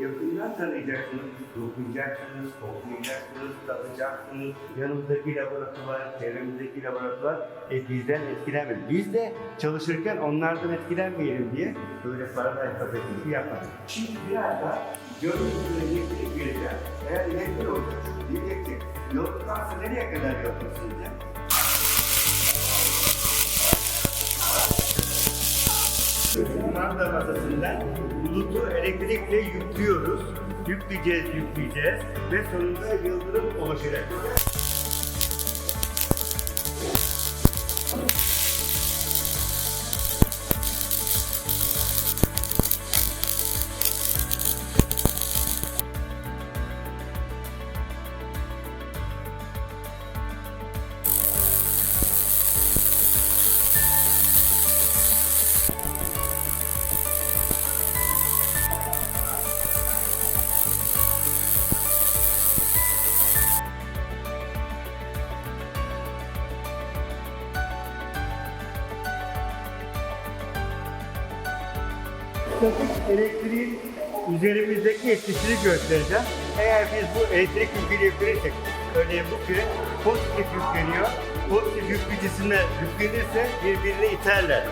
yakından tanıyacaksınız, dokunacaksınız, koklayacaksınız, tadacaksınız. Yanımızdaki laboratuvar, çevremizdeki laboratuvar e, bizden etkilenmedi. Biz de çalışırken onlardan etkilenmeyelim diye böyle Paradise kafesini yapmadık. Şimdi biraz da görüntüsüne elektrik vereceğim. Eğer elektrik olacak, diyecektik. Yolduktansa nereye kadar yapmasın diye. Manda masasından bulutu elektrikle yüklüyoruz. Yükleyeceğiz, yükleyeceğiz ve sonunda yıldırım oluşacak. Statik elektriğin üzerimizdeki etkisini göstereceğim. Eğer biz bu elektrik yükünü yüklenirsek, örneğin bu küre pozitif yükleniyor. Pozitif yükleyicisine yüklenirse birbirini iterler.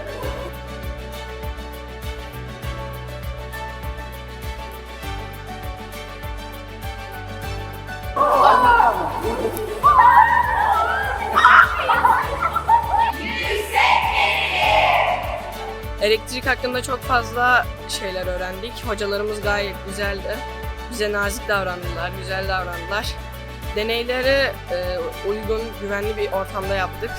Elektrik hakkında çok fazla şeyler öğrendik. Hocalarımız gayet güzeldi. Bize nazik davrandılar, güzel davrandılar. Deneyleri e, uygun, güvenli bir ortamda yaptık.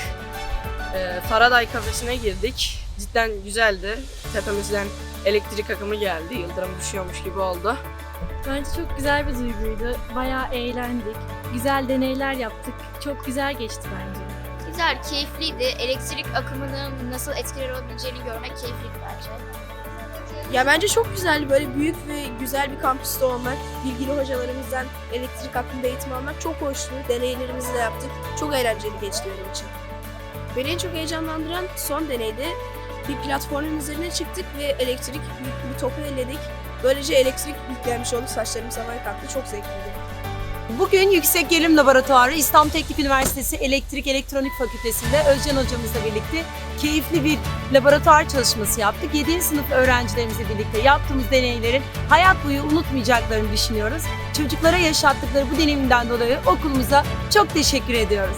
E, Faraday kafesine girdik. Cidden güzeldi. Tepemizden elektrik akımı geldi. Yıldırım düşüyormuş gibi oldu. Bence çok güzel bir duyguydu. Bayağı eğlendik. Güzel deneyler yaptık. Çok güzel geçti bence. Güzel, keyifliydi. Elektrik akımının nasıl etkiler olabileceğini görmek keyifliydi bence. Ya bence çok güzeldi böyle büyük ve güzel bir kampüste olmak, bilgili hocalarımızdan elektrik hakkında eğitim almak çok hoştu. Deneylerimizi de yaptık. Çok eğlenceli geçti benim için. Beni en çok heyecanlandıran son deneyde bir platformun üzerine çıktık ve elektrik yüklü bir topu elledik. Böylece elektrik yüklenmiş oldu, saçlarımız havaya kalktı. Çok zevkliydi. Bugün Yüksek Gerilim Laboratuvarı İstanbul Teknik Üniversitesi Elektrik Elektronik Fakültesi'nde Özcan hocamızla birlikte keyifli bir laboratuvar çalışması yaptık. 7. sınıf öğrencilerimizle birlikte yaptığımız deneylerin hayat boyu unutmayacaklarını düşünüyoruz. Çocuklara yaşattıkları bu deneyimden dolayı okulumuza çok teşekkür ediyoruz.